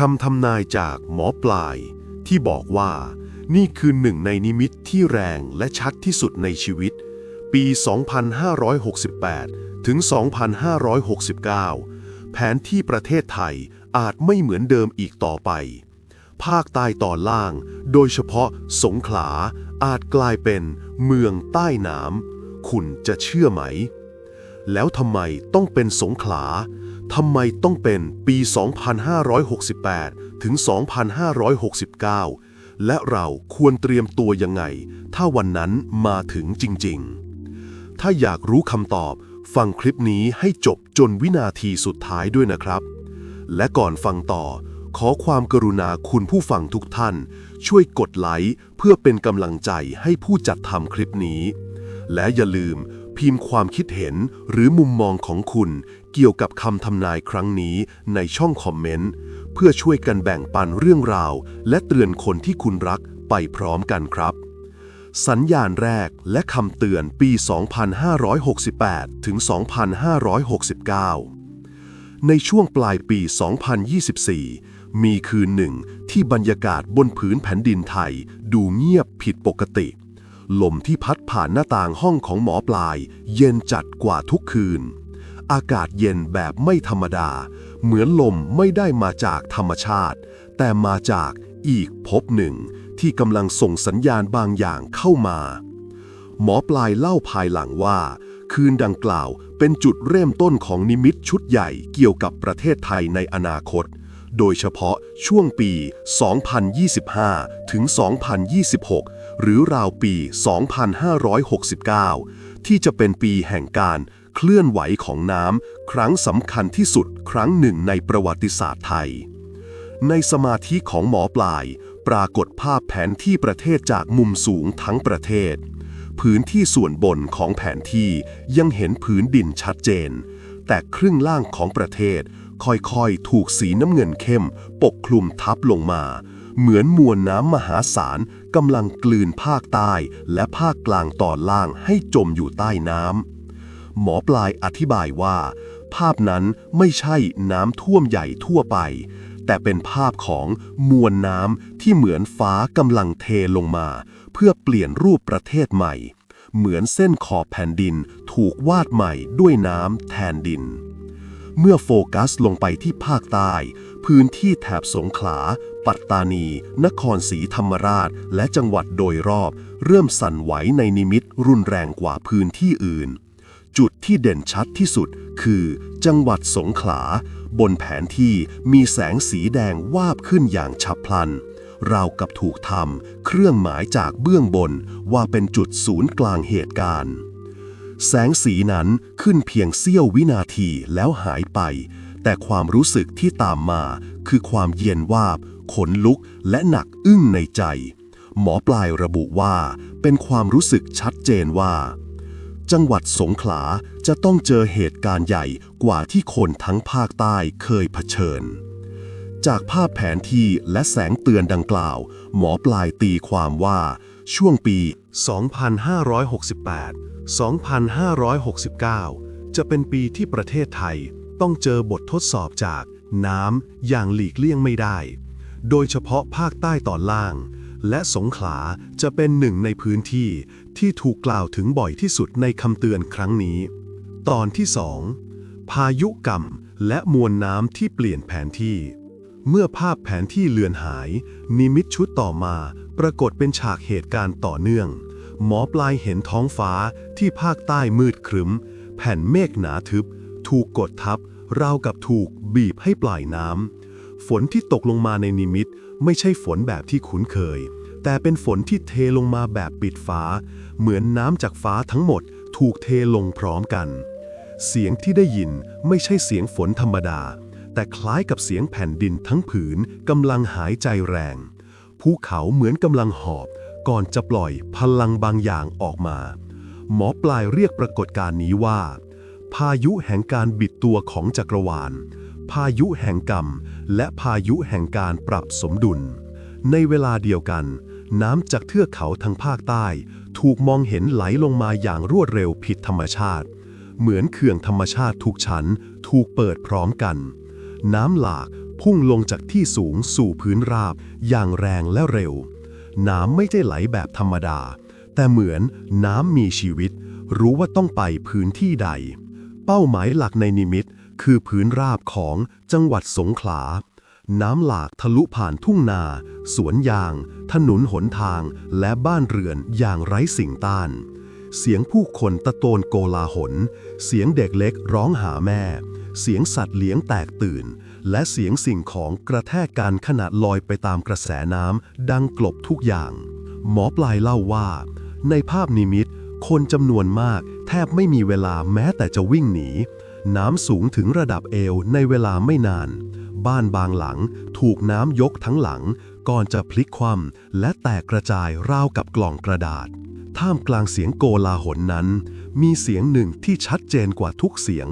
คำทำนายจากหมอปลาย ที่บอกว่า นี่คือหนึ่งในนิมิตที่แรงและชัดที่สุดในชีวิต ปี 2568 ถึง 2569 แผนที่ประเทศไทยอาจไม่เหมือนเดิมอีกต่อไป ภาคใต้ตอนล่าง โดยเฉพาะสงขลาอาจกลายเป็นเมืองใต้น้ำคุณจะเชื่อไหม แล้วทำไมต้องเป็นสงขลา ทำไมต้องเป็นปี 2568 ถึง 2569 และเราควรเตรียมตัวยังไง ถ้าวันนั้นมาถึงจริง ๆ ถ้าอยากรู้คำตอบ ฟังคลิปนี้ให้จบจนวินาทีสุดท้ายด้วยนะครับ และก่อนฟังต่อ ขอความกรุณาคุณผู้ฟังทุกท่าน ช่วยกดไลค์เพื่อเป็นกำลังใจให้ผู้จัดทำคลิปนี้ และอย่าลืมพิมพ์ความคิดเห็นหรือมุมมองของคุณ เกี่ยวกับคำทำนายครั้งนี้ในช่องคอมเมนต์ เพื่อช่วยกันแบ่งปันเรื่องราว และเตือนคนที่คุณรักไปพร้อมกันครับ สัญญาณแรกและคำเตือนปี 2568 ถึง 2569 ในช่วงปลายปี 2024 มีคืนหนึ่งที่บรรยากาศบนผืนแผ่นดินไทย ดูเงียบผิดปกติลมที่พัดผ่านหน้าต่างห้องของหมอปลาย เย็นจัดกว่าทุกคืน อากาศเย็นแบบไม่ธรรมดา เหมือนลมไม่ได้มาจากธรรมชาติ แต่มาจากอีกภพหนึ่ง ที่กำลังส่งสัญญาณบางอย่างเข้ามา หมอปลายเล่าภายหลังว่า คืนดังกล่าวเป็นจุดเริ่มต้นของนิมิตชุดใหญ่เกี่ยวกับประเทศไทยในอนาคต โดยเฉพาะช่วงปี 2025 ถึง 2026 หรือราวปี 2569 ที่จะเป็นปีแห่งการ เคลื่อนไหวของน้ำครั้งสำคัญที่สุดครั้งหนึ่งในประวัติศาสตร์ไทย ในสมาธิของหมอปลาย ปรากฏภาพแผนที่ประเทศจากมุมสูงทั้งประเทศ พื้นที่ส่วนบนของแผนที่ยังเห็นพื้นดินชัดเจน แต่ครึ่งล่างของประเทศค่อยๆ ถูกสีน้ำเงินเข้ม ปกคลุมทับลงมา เหมือนมวลน้ำมหาศาลกำลังกลืนภาคใต้ และภาคกลางตอนล่างให้จมอยู่ใต้น้ำ หมอปลายอธิบายว่า ภาพนั้นไม่ใช่น้ำท่วมใหญ่ทั่วไป แต่เป็นภาพของมวลน้ำที่เหมือนฟ้ากำลังเทลงมา เพื่อเปลี่ยนรูปประเทศใหม่ เหมือนเส้นขอบแผ่นดินถูกวาดใหม่ด้วยน้ำแทนดิน เมื่อโฟกัสลงไปที่ภาคใต้ พื้นที่แถบสงขลา ปัตตานี นครศรีธรรมราช และจังหวัดโดยรอบ เริ่มสั่นไหวในนิมิตรุนแรงกว่าพื้นที่อื่น จุดที่เด่นชัดที่สุดคือ จังหวัดสงขลา บนแผนที่มีแสงสีแดงวาบขึ้นอย่างฉับพลัน ราวกับถูกทำเครื่องหมายจากเบื้องบนว่าเป็นจุดศูนย์กลางเหตุการณ์ แสงสีนั้นขึ้นเพียงเสี้ยววินาทีแล้วหายไป แต่ความรู้สึกที่ตามมาคือความเย็นวาบ ขนลุกและหนักอึ้งในใจ หมอปลายระบุว่า เป็นความรู้สึกชัดเจนว่า จังหวัดสงขลาจะต้องเจอเหตุการณ์ใหญ่กว่าที่คนทั้งภาคใต้เคยเผชิญ จากภาพแผนที่และแสงเตือนดังกล่าว หมอปลายตีความว่า ช่วงปี 2568 2569 จะเป็นปีที่ประเทศไทยต้องเจอบททดสอบจากน้ำอย่างหลีกเลี่ยงไม่ได้ โดยเฉพาะภาคใต้ตอนล่าง และสงขลาจะเป็นหนึ่งในพื้นที่ ที่ถูกกล่าวถึงบ่อยที่สุดในคำเตือนครั้งนี้ ตอนที่2พายุกรรมและมวลน้ำที่เปลี่ยนแผนที่ เมื่อภาพแผนที่เลือนหาย นิมิตชุดต่อมาปรากฏเป็นฉากเหตุการณ์ต่อเนื่อง หมอปลายเห็นท้องฟ้าที่ภาคใต้มืดครึ้ม แผ่นเมฆหนาทึบ ถูกกดทับราวกับถูกบีบให้ปล่อยน้ำฝนที่ตกลงมาในนิมิตไม่ใช่ฝนแบบที่คุ้นเคย แต่เป็นฝนที่เทลงมาแบบปิดฟ้า เหมือนน้ำจากฟ้าทั้งหมดถูกเทลงพร้อมกัน เสียงที่ได้ยินไม่ใช่เสียงฝนธรรมดา แต่คล้ายกับเสียงแผ่นดินทั้งผืนกำลังหายใจแรง ภูเขาเหมือนกำลังหอบ ก่อนจะปล่อยพลังบางอย่างออกมา หมอปลายเรียกปรากฏการณ์นี้ว่า พายุแห่งการบิดตัวของจักรวาล พายุแห่งกรรม และพายุแห่งการปรับสมดุล ในเวลาเดียวกัน น้ำจากเทือกเขาทางภาคใต้ ถูกมองเห็นไหลลงมาอย่างรวดเร็วผิดธรรมชาติ เหมือนเขื่องธรรมชาติทุกชั้น ถูกเปิดพร้อมกัน น้ำหลากพุ่งลงจากที่สูงสู่พื้นราบ อย่างแรงและเร็ว น้ำไม่ได้ไหลแบบธรรมดา แต่เหมือนน้ำมีชีวิต รู้ว่าต้องไปพื้นที่ใด เป้าหมายหลักในนิมิตคือพื้นราบของจังหวัดสงขลา น้ำหลากทะลุผ่านทุ่งนา สวนยาง ถนนหนทาง และบ้านเรือนอย่างไร้สิ่งต้าน เสียงผู้คนตะโกนโกลาหล เสียงเด็กเล็กร้องหาแม่ เสียงสัตว์เลี้ยงแตกตื่น และเสียงสิ่งของกระแทกกันขณะลอยไปตามกระแสน้ำดังกลบทุกอย่าง หมอปลายเล่าว่า ในภาพนิมิต คนจำนวนมาก แทบไม่มีเวลาแม้แต่จะวิ่งหนี น้ำสูงถึงระดับเอวในเวลาไม่นาน บ้านบางหลัง ถูกน้ำยกทั้งหลัง ก่อนจะพลิกคว่ำและแตกกระจายราวกับกล่องกระดาษ ท่ามกลางเสียงโกลาหลนั้น มีเสียงหนึ่งที่ชัดเจนกว่าทุกเสียง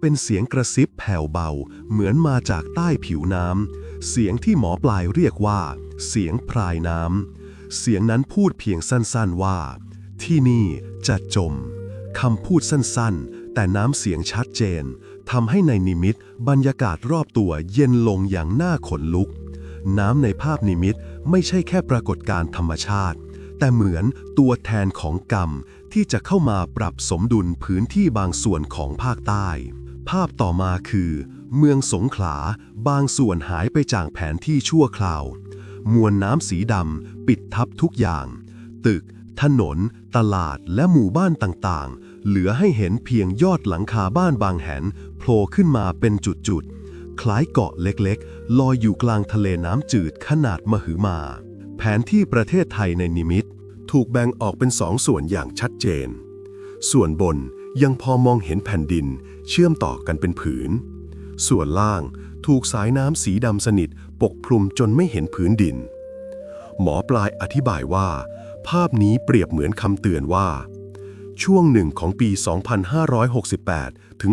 เป็นเสียงกระซิบแผ่วเบา เหมือนมาจากใต้ผิวน้ำ เสียงที่หมอปลายเรียกว่า เสียงพรายน้ำ เสียงนั้นพูดเพียงสั้นๆว่า ที่นี่จะจมคำพูดสั้นๆ แต่น้ำเสียงชัดเจน ทำให้ในนิมิตบรรยากาศรอบตัวเย็นลงอย่างน่าขนลุก น้ำในภาพนิมิตไม่ใช่แค่ปรากฏการธรรมชาติ แต่เหมือนตัวแทนของกรรมที่จะเข้ามาปรับสมดุลพื้นที่บางส่วนของภาคใต้ ภาพต่อมาคือ เมืองสงขลาบางส่วนหายไปจากแผนที่ชั่วคราว มวลน้ำสีดำปิดทับทุกอย่าง ตึก ถนน ตลาดและหมู่บ้านต่างๆ เหลือให้เห็นเพียงยอดหลังคาบ้านบางแห่งโผล่ขึ้นมาเป็นจุดๆ คล้ายเกาะเล็กๆ ลอยอยู่กลางทะเลน้ำจืดขนาดมหึมา แผนที่ประเทศไทยในนิมิต ถูกแบ่งออกเป็นสองส่วนอย่างชัดเจน ส่วนบนยังพอมองเห็นแผ่นดินเชื่อมต่อกันเป็นผืน ส่วนล่างถูกสายน้ำสีดำสนิทปกคลุมจนไม่เห็นพื้นดิน หมอปลายอธิบายว่า ภาพนี้เปรียบเหมือนคำเตือนว่า ช่วงหนึ่งของปี 2568 ถึง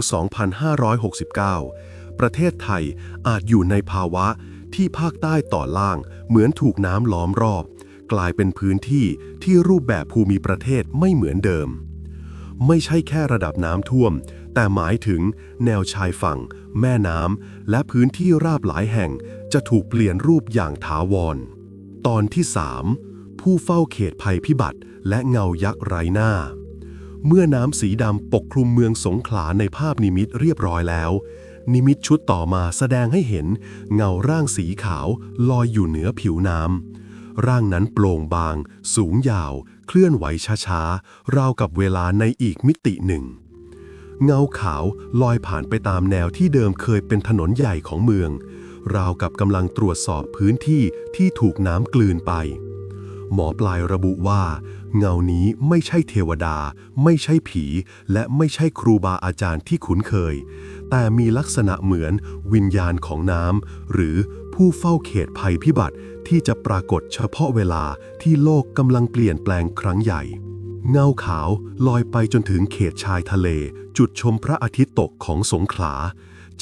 2569 ประเทศไทยอาจอยู่ในภาวะที่ภาคใต้ต่อล่าง เหมือนถูกน้ำล้อมรอบ กลายเป็นพื้นที่ที่รูปแบบภูมิประเทศไม่เหมือนเดิม ไม่ใช่แค่ระดับน้ำท่วม แต่หมายถึงแนวชายฝั่ง แม่น้ำและพื้นที่ราบหลายแห่งจะถูกเปลี่ยนรูปอย่างถาวร ตอนที่ 3 ผู้เฝ้าเขตภัยพิบัติและเงายักษ์ไร้หน้า เมื่อน้ำสีดำปกคลุมเมืองสงขลาในภาพนิมิตเรียบร้อยแล้ว นิมิตชุดต่อมาแสดงให้เห็นเงาร่างสีขาวลอยอยู่เหนือผิวน้ำร่างนั้นโปร่งบาง สูงยาว เคลื่อนไหวช้าๆ ราวกับเวลาในอีกมิติหนึ่ง เงาขาวลอยผ่านไปตามแนวที่เดิมเคยเป็นถนนใหญ่ของเมือง ราวกับกำลังตรวจสอบพื้นที่ที่ถูกน้ำกลืนไป หมอปลายระบุว่า เงานี้ไม่ใช่เทวดา ไม่ใช่ผี และไม่ใช่ครูบาอาจารย์ที่คุ้นเคย แต่มีลักษณะเหมือนวิญญาณของน้ำหรือผู้เฝ้าเขตภัยพิบัติที่จะปรากฏเฉพาะเวลาที่โลกกำลังเปลี่ยนแปลงครั้งใหญ่ เงาขาวลอยไปจนถึงเขตชายทะเล จุดชมพระอาทิตย์ตกของสงขลา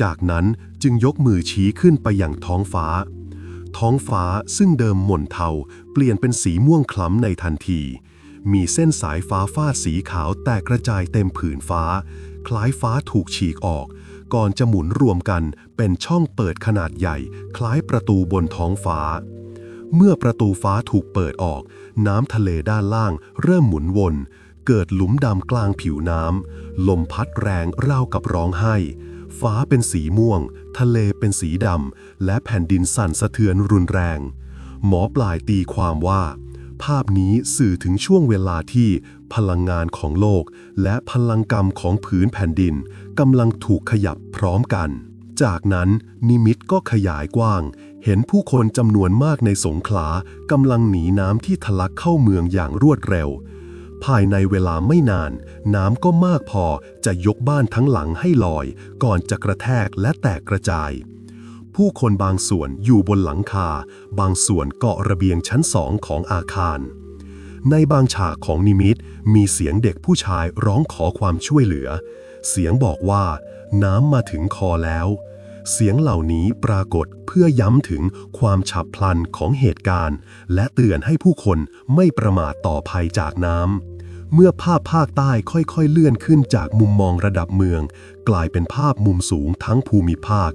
จากนั้นจึงยกมือชี้ขึ้นไปอย่างท้องฟ้า ท้องฟ้าซึ่งเดิมหม่นเทา เปลี่ยนเป็นสีม่วงคล้ำในทันที มีเส้นสายฟ้าฟาดสีขาวแตกกระจายเต็มผืนฟ้า คล้ายฟ้าถูกฉีกออก ก่อนจะหมุนรวมกันเป็นช่องเปิดขนาดใหญ่ คล้ายประตูบนท้องฟ้า เมื่อประตูฟ้าถูกเปิดออก น้ำทะเลด้านล่างเริ่มหมุนวน เกิดหลุมดำกลางผิวน้ำลมพัดแรงราวกับร้องไห้ ฟ้าเป็นสีม่วง ทะเลเป็นสีดำ และแผ่นดินสั่นสะเทือนรุนแรง หมอปลายตีความว่า ภาพนี้สื่อถึงช่วงเวลาที่พลังงานของโลก และพลังกรรมของผืนแผ่นดินกำลังถูกขยับพร้อมกัน จากนั้นนิมิตก็ขยายกว้าง เห็นผู้คนจำนวนมากในสงขลากำลังหนีน้ำที่ทะลักเข้าเมืองอย่างรวดเร็ว ภายในเวลาไม่นาน น้ำก็มากพอจะยกบ้านทั้งหลังให้ลอย ก่อนจะกระแทกและแตกกระจาย ผู้คนบางส่วนอยู่บนหลังคา บางส่วนเกาะระเบียงชั้นสองของอาคาร ในบางฉากของนิมิตมีเสียงเด็กผู้ชายร้องขอความช่วยเหลือ เสียงบอกว่า น้ำมาถึงคอแล้ว เสียงเหล่านี้ปรากฏเพื่อย้ำถึงความฉับพลันของเหตุการณ์ และเตือนให้ผู้คนไม่ประมาทต่อภัยจากน้ำ เมื่อภาพภาคใต้ค่อยๆเลื่อนขึ้นจากมุมมองระดับเมือง กลายเป็นภาพมุมสูงทั้งภูมิภาค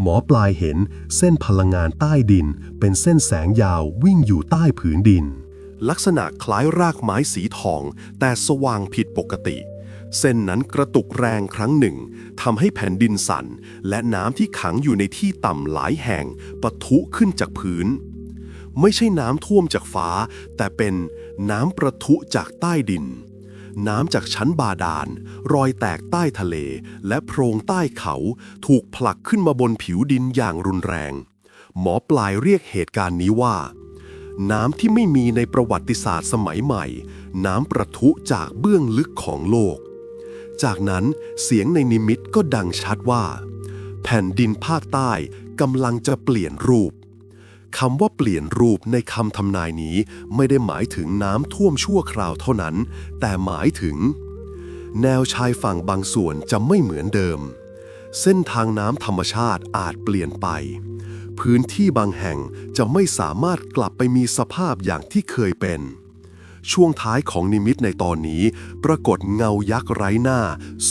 หมอปลายเห็นเส้นพลังงานใต้ดิน เป็นเส้นแสงยาววิ่งอยู่ใต้ผืนดิน ลักษณะคล้ายรากไม้สีทอง แต่สว่างผิดปกติ เส้นนั้นกระตุกแรงครั้งหนึ่งทำให้แผ่นดินสั่น และน้ำที่ขังอยู่ในที่ต่ำหลายแห่งปะทุขึ้นจากพื้น ไม่ใช่น้ำท่วมจากฟ้า แต่เป็นน้ำประทุจากใต้ดิน น้ำจากชั้นบาดาล รอยแตกใต้ทะเล และโพรงใต้เขาถูกผลักขึ้นมาบนผิวดินอย่างรุนแรง หมอปลายเรียกเหตุการณ์นี้ว่าน้ำที่ไม่มีในประวัติศาสตร์สมัยใหม่ น้ำประทุจากเบื้องลึกของโลก จากนั้นเสียงในนิมิตก็ดังชัดว่า แผ่นดินภาคใต้กำลังจะเปลี่ยนรูปคำว่าเปลี่ยนรูปในคำทำนายนี้ไม่ได้หมายถึงน้ำท่วมชั่วคราวเท่านั้น แต่หมายถึง แนวชายฝั่งบางส่วนจะไม่เหมือนเดิม เส้นทางน้ำธรรมชาติอาจเปลี่ยนไป พื้นที่บางแห่งจะไม่สามารถกลับไปมีสภาพอย่างที่เคยเป็น ช่วงท้ายของนิมิตในตอนนี้ ปรากฏเงายักษ์ไร้หน้า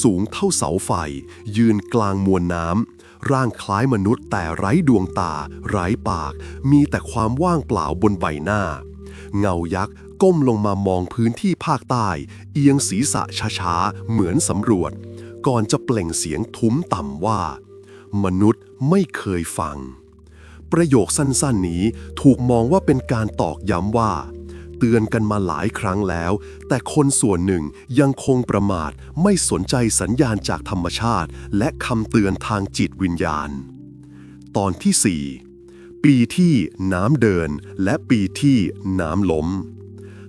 สูงเท่าเสาไฟ ยืนกลางมวลน้ำ ร่างคล้ายมนุษย์แต่ไร้ดวงตา ไร้ปาก มีแต่ความว่างเปล่าบนใบหน้า เงายักษ์ก้มลงมามองพื้นที่ภาคใต้ เอียงศีรษะช้าๆ เหมือนสำรวจ ก่อนจะเปล่งเสียงทุ้มต่ำว่า มนุษย์ไม่เคยฟัง ประโยคสั้นๆนี้ถูกมองว่าเป็นการตอกย้ำว่า เตือนกันมาหลายครั้งแล้ว แต่คนส่วนหนึ่งยังคงประมาทไม่สนใจสัญญาณจากธรรมชาติ และคำเตือนทางจิตวิญญาณ ตอนที่ 4 ปีที่น้ำเดินและปีที่น้ำล้ม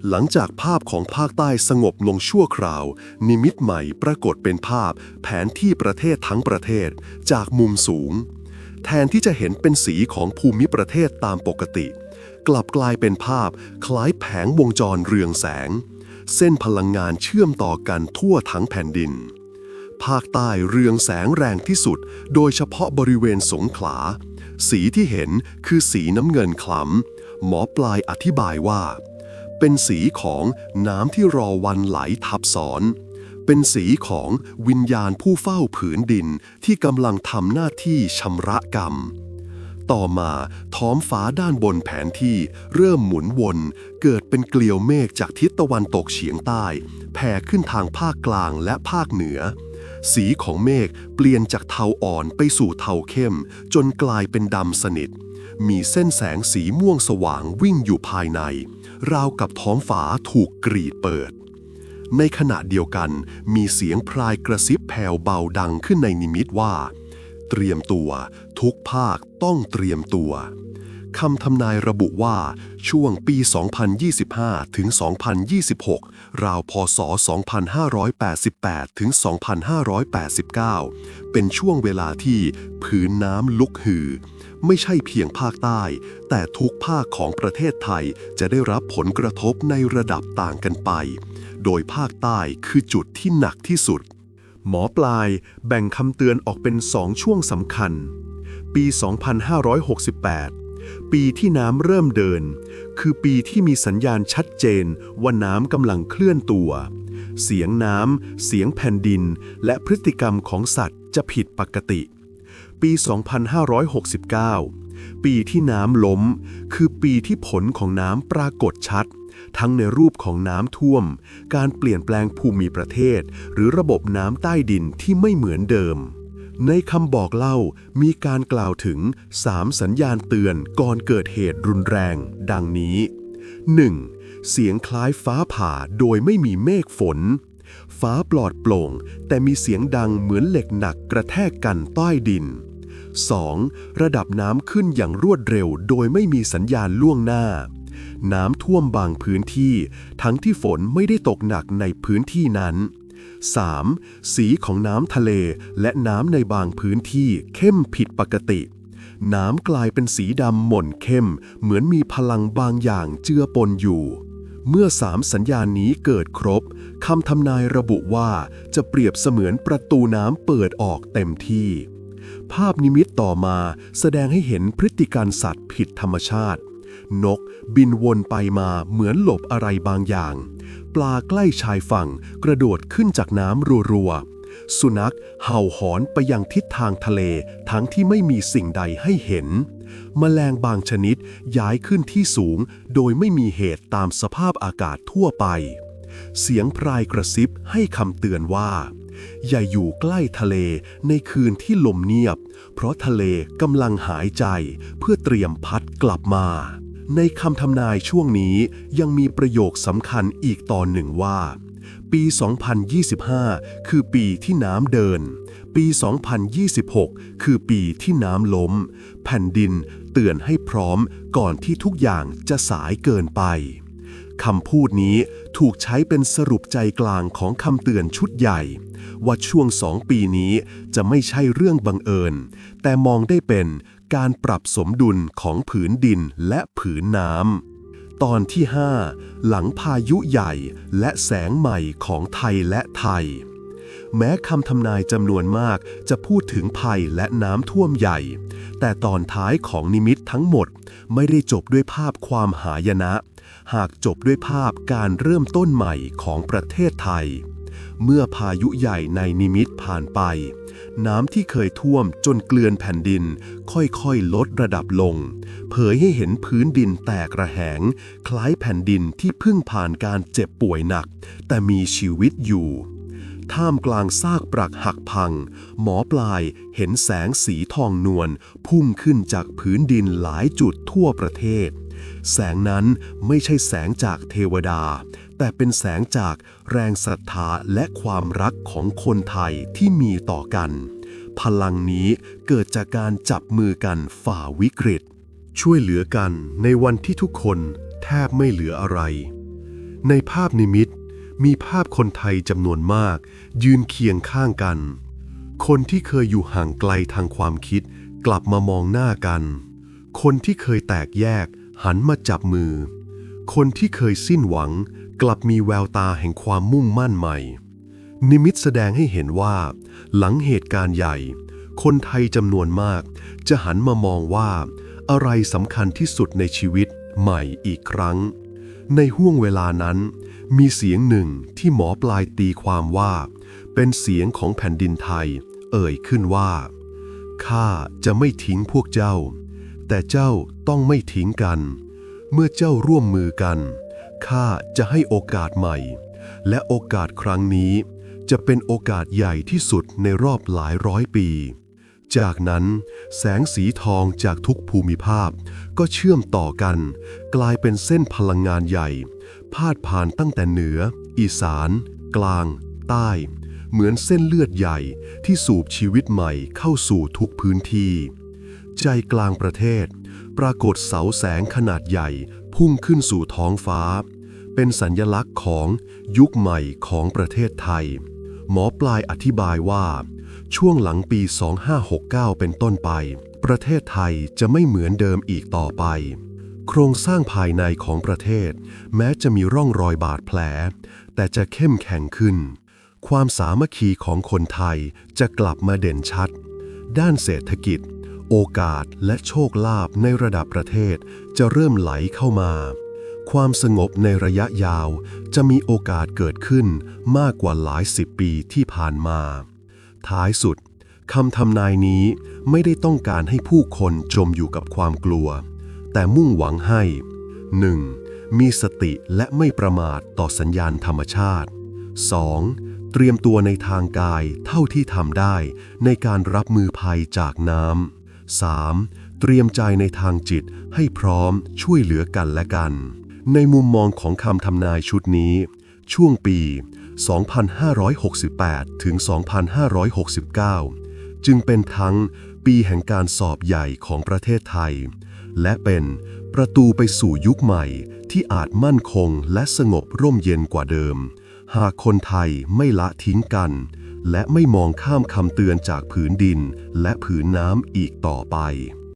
หลังจากภาพของภาคใต้สงบลงชั่วคราว นิมิตใหม่ปรากฏเป็นภาพ แผนที่ประเทศทั้งประเทศจากมุมสูง แทนที่จะเห็นเป็นสีของภูมิประเทศตามปกติ กลับกลายเป็นภาพคล้ายแผงวงจรเรืองแสง เส้นพลังงานเชื่อมต่อกันทั่วทั้งแผ่นดิน ภาคใต้เรืองแสงแรงที่สุด โดยเฉพาะบริเวณสงขลา สีที่เห็นคือสีน้ำเงินคล้ำหมอปลายอธิบายว่า เป็นสีของน้ำที่รอวันไหลทับซ้อนเป็นสีของวิญญาณผู้เฝ้าผืนดินที่กำลังทำหน้าที่ชำระกรรม ต่อมาท้องฟ้าด้านบนแผนที่เริ่มหมุนวน เกิดเป็นเกลียวเมฆจากทิศตะวันตกเฉียงใต้ แผ่ขึ้นทางภาคกลางและภาคเหนือ สีของเมฆเปลี่ยนจากเทาอ่อนไปสู่เทาเข้ม จนกลายเป็นดำสนิท มีเส้นแสงสีม่วงสว่างวิ่งอยู่ภายใน ราวกับท้องฟ้าถูกกรีดเปิดในขณะเดียวกันมีเสียงพลายกระซิบแผ่วเบาดังขึ้นในนิมิตว่า เตรียมตัว ทุกภาคต้องเตรียมตัวคำทำนายระบุว่าช่วงปี 2025 ถึง 2026 ราวพศ 2588 ถึง 2589 เป็นช่วงเวลาที่ผืนน้ำลุกหือ ไม่ใช่เพียงภาคใต้ แต่ทุกภาคของประเทศไทยจะได้รับผลกระทบในระดับต่างกันไป โดยภาคใต้คือจุดที่หนักที่สุด หมอปลายแบ่งคำเตือนออกเป็นสองช่วงสำคัญ ปี 2568 ปีที่น้ำเริ่มเดิน คือปีที่มีสัญญาณชัดเจนว่าน้ำกำลังเคลื่อนตัว เสียงน้ำ เสียงแผ่นดิน และพฤติกรรมของสัตว์จะผิดปกติ ปี 2569 ปีที่น้ำล้ม คือปีที่ผลของน้ำปรากฏชัด ทั้งในรูปของน้ำท่วม การเปลี่ยนแปลงภูมิประเทศ หรือระบบน้ำใต้ดินที่ไม่เหมือนเดิม ในคำบอกเล่ามีการกล่าวถึง 3 สัญญาณเตือนก่อนเกิดเหตุรุนแรง ดังนี้ 1. เสียงคล้ายฟ้าผ่าโดยไม่มีเมฆฝน ฟ้าปลอดโปร่ง แต่มีเสียงดังเหมือนเหล็กหนักกระแทกกันใต้ดิน 2. ระดับน้ำขึ้นอย่างรวดเร็วโดยไม่มีสัญญาณล่วงหน้า น้ำท่วมบางพื้นที่ ทั้งที่ฝนไม่ได้ตกหนักในพื้นที่นั้น 3. สีของน้ำทะเลและน้ำในบางพื้นที่เข้มผิดปกติ น้ำกลายเป็นสีดำหม่นเข้ม เหมือนมีพลังบางอย่างเจือปนอยู่ เมื่อสามสัญญาณนี้เกิดครบคำทำนายระบุว่าจะเปรียบเสมือนประตูน้ำเปิดออกเต็มที่ ภาพนิมิตต่อมาแสดงให้เห็นพฤติการสัตว์ผิดธรรมชาติ นกบินวนไปมาเหมือนหลบอะไรบางอย่าง ปลาใกล้ชายฝั่งกระโดดขึ้นจากน้ำรัวๆ สุนัขเห่าหอนไปยังทิศทางทะเลทั้งที่ไม่มีสิ่งใดให้เห็น แมลงบางชนิดย้ายขึ้นที่สูงโดยไม่มีเหตุตามสภาพอากาศทั่วไป เสียงพรายกระซิบให้คำเตือนว่าอย่าอยู่ใกล้ทะเลในคืนที่ลมเงียบ เพราะทะเลกำลังหายใจเพื่อเตรียมพัดกลับมา ในคำทำนายช่วงนี้ยังมีประโยคสำคัญอีกตอนหนึ่งว่า ปี 2025 คือปีที่น้ำเดิน ปี 2026 คือปีที่น้ำล้ม แผ่นดินเตือนให้พร้อมก่อนที่ทุกอย่างจะสายเกินไปคำพูดนี้ถูกใช้เป็นสรุปใจกลางของคำเตือนชุดใหญ่ ว่าช่วงสองปีนี้จะไม่ใช่เรื่องบังเอิญ แต่มองได้เป็น การปรับสมดุลของผืนดินและผืนน้ำ ตอนที่ 5 หลังพายุใหญ่และแสงใหม่ของไทยและไทย แม้คำทำนายจำนวนมากจะพูดถึงภัยและน้ำท่วมใหญ่ แต่ตอนท้ายของนิมิตทั้งหมดไม่ได้จบด้วยภาพความหายนะ หากจบด้วยภาพการเริ่มต้นใหม่ของประเทศไทย เมื่อพายุใหญ่ในนิมิตผ่านไป น้ำที่เคยท่วมจนเกลือนแผ่นดิน ค่อยๆ ลดระดับลง เผยให้เห็นพื้นดินแตกระแหง คล้ายแผ่นดินที่เพิ่งผ่านการเจ็บป่วยหนัก แต่มีชีวิตอยู่ท่ามกลางซากปรักหักพัง หมอปลายเห็นแสงสีทองนวลพุ่งขึ้นจากพื้นดินหลายจุดทั่วประเทศ แสงนั้นไม่ใช่แสงจากเทวดา แต่เป็นแสงจากแรงศรัทธาและความรักของคนไทยที่มีต่อกัน พลังนี้เกิดจากการจับมือกันฝ่าวิกฤต ช่วยเหลือกันในวันที่ทุกคนแทบไม่เหลืออะไร ในภาพนิมิตมีภาพคนไทยจำนวนมาก ยืนเคียงข้างกัน คนที่เคยอยู่ห่างไกลทางความคิด กลับมามองหน้ากัน คนที่เคยแตกแยกหันมาจับมือ คนที่เคยสิ้นหวัง กลับมีแววตาแห่งความมุ่งมั่นใหม่ นิมิตแสดงให้เห็นว่า หลังเหตุการณ์ใหญ่ คนไทยจำนวนมาก จะหันมามองว่า อะไรสำคัญที่สุดในชีวิตใหม่อีกครั้ง ในห่วงเวลานั้น มีเสียงหนึ่งที่หมอปลายตีความว่า เป็นเสียงของแผ่นดินไทย เอ่ยขึ้นว่าข้าจะไม่ทิ้งพวกเจ้า แต่เจ้าต้องไม่ทิ้งกัน เมื่อเจ้าร่วมมือกัน ข้าจะให้โอกาสใหม่ และโอกาสครั้งนี้ จะเป็นโอกาสใหญ่ที่สุดในรอบหลายร้อยปี จากนั้น แสงสีทองจากทุกภูมิภาคก็เชื่อมต่อกัน กลายเป็นเส้นพลังงานใหญ่ พาดผ่านตั้งแต่เหนือ อีสาน กลาง ใต้ เหมือนเส้นเลือดใหญ่ที่สูบชีวิตใหม่เข้าสู่ทุกพื้นที่ ใจกลางประเทศ ปรากฏเสาแสงขนาดใหญ่ พุ่งขึ้นสู่ท้องฟ้า เป็นสัญญลักษณ์ของยุคใหม่ของประเทศไทย หมอปลายอธิบายว่า ช่วงหลังปี 2569 เป็นต้นไป ประเทศไทยจะไม่เหมือนเดิมอีกต่อไป โครงสร้างภายในของประเทศ แม้จะมีร่องรอยบาดแผล แต่จะเข้มแข็งขึ้น ความสามัคคีของคนไทยจะกลับมาเด่นชัด ด้านเศรษฐกิจ โอกาสและโชคลาภในระดับประเทศจะเริ่มไหลเข้ามา ความสงบในระยะยาวจะมีโอกาสเกิดขึ้นมากกว่าหลายสิบปีที่ผ่านมา ท้ายสุดคำทำนายนี้ไม่ได้ต้องการให้ผู้คนจมอยู่กับความกลัว แต่มุ่งหวังให้ 1. มีสติและไม่ประมาทต่อสัญญาณธรรมชาติ 2. เตรียมตัวในทางกายเท่าที่ทำได้ในการรับมือภัยจากน้ำ 3. เตรียมใจในทางจิตให้พร้อมช่วยเหลือกันและกัน ในมุมมองของคำทำนายชุดนี้ ช่วงปี 2568 ถึง 2569 จึงเป็นทั้งปีแห่งการสอบใหญ่ของประเทศไทย และเป็นประตูไปสู่ยุคใหม่ที่อาจมั่นคงและสงบร่มเย็นกว่าเดิม หากคนไทยไม่ละทิ้งกัน และไม่มองข้ามคำเตือนจากผืนดินและผืนน้ำอีกต่อไป